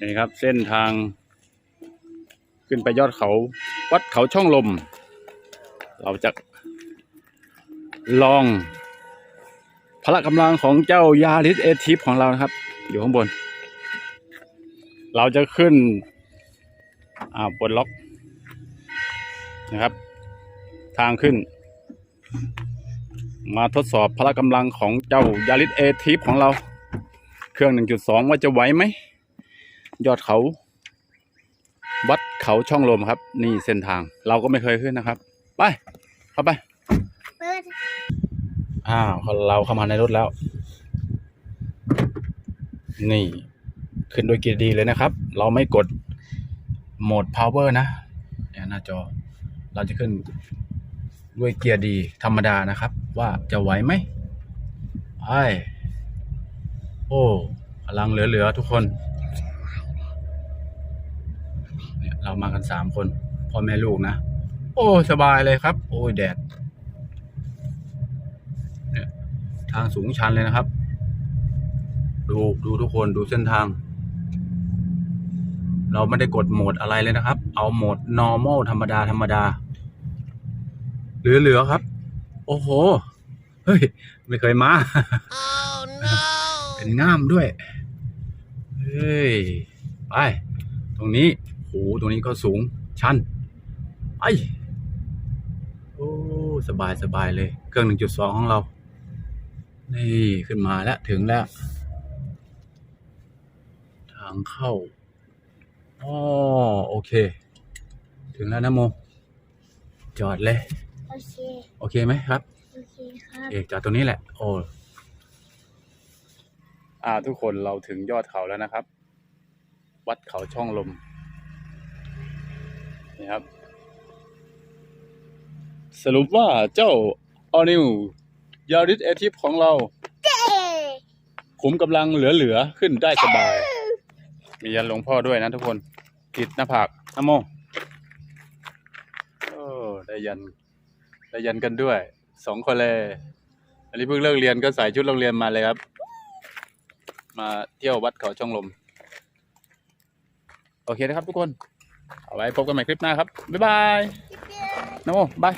นี่ครับเส้นทาง ขึ้นไปยอดเขา วัดเขาช่องลม เราจะลอง พละกำลังของเจ้ายาริสเอทิฟของเรานะครับ อยู่ข้างบน เราจะขึ้น อ่าบนล็อกนะครับ ทางขึ้น มาทดสอบพละกำลังของเจ้ายาริสเอทิฟของเรา เครื่อง 1.2 ว่าจะไหวไหม ยอดเขา วัดเขาช่องลมครับ นี่เส้นทาง เราก็ไม่เคยขึ้นนะครับ ไป เข้าไป เปิดอ้าวเราเข้ามาในรถแล้ว นี่ ขึ้นด้วยเกียร์ดีเลยนะครับ เราไม่กดโหมด power นะเนี่ยหน้าจอ เราจะขึ้นด้วยเกียร์ดีธรรมดานะครับ ว่าจะไหวไหมไอ้โอ้พลังเหลือ ๆ ทุกคน เนี่ยเรามากันสามคนพ่อแม่ลูกนะ โอ้ สบายเลยครับ โอ้ยแดดทางสูงชันเลยนะครับ ดูดูทุกคนดูเส้นทาง เราไม่ได้กดโหมดอะไรเลยนะครับ เอาโหมด normal ธรรมดาธรรมดาเหลือๆครับ โอ้โห เฮ้ย ไม่เคยมา oh no เป็นง่ามด้วย เฮ้ย ไป ตรงนี้ โหตรงนี้ก็สูงชันไปโอ้สบายสบายเลย เครื่อง1.2ของเรา นี่ขึ้นมาแล้วถึงแล้ว ทางเข้าอ๋อโอเค ถึงแล้วนะโม จอดเลย โอเค โอเคไหมครับ โอเคครับเอกจอดตรงนี้แหละ โอ้อ่าทุกคนเราถึงยอดเขาแล้วนะครับ วัดเขาช่องลม นี่ครับ สรุปว่าเจ้าออนิวยาริสเอทิฟของเราขุมกำลังเหลือๆ ขึ้นได้สบาย มียันหลวงพ่อด้วยนะทุกคนติดหน้าผากนะโมโอ้ได้ยัน ได้ยันกันด้วย สองคนเลย อันนี้เพิ่งเลิกเรียนก็ใส่ชุดโรงเรียนมาเลยครับ มาเที่ยววัดเขาช่องลม โอเคนะครับทุกคน เอาไว้พบกันใหม่คลิปหน้าครับ บ๊ายบายนะโมบาย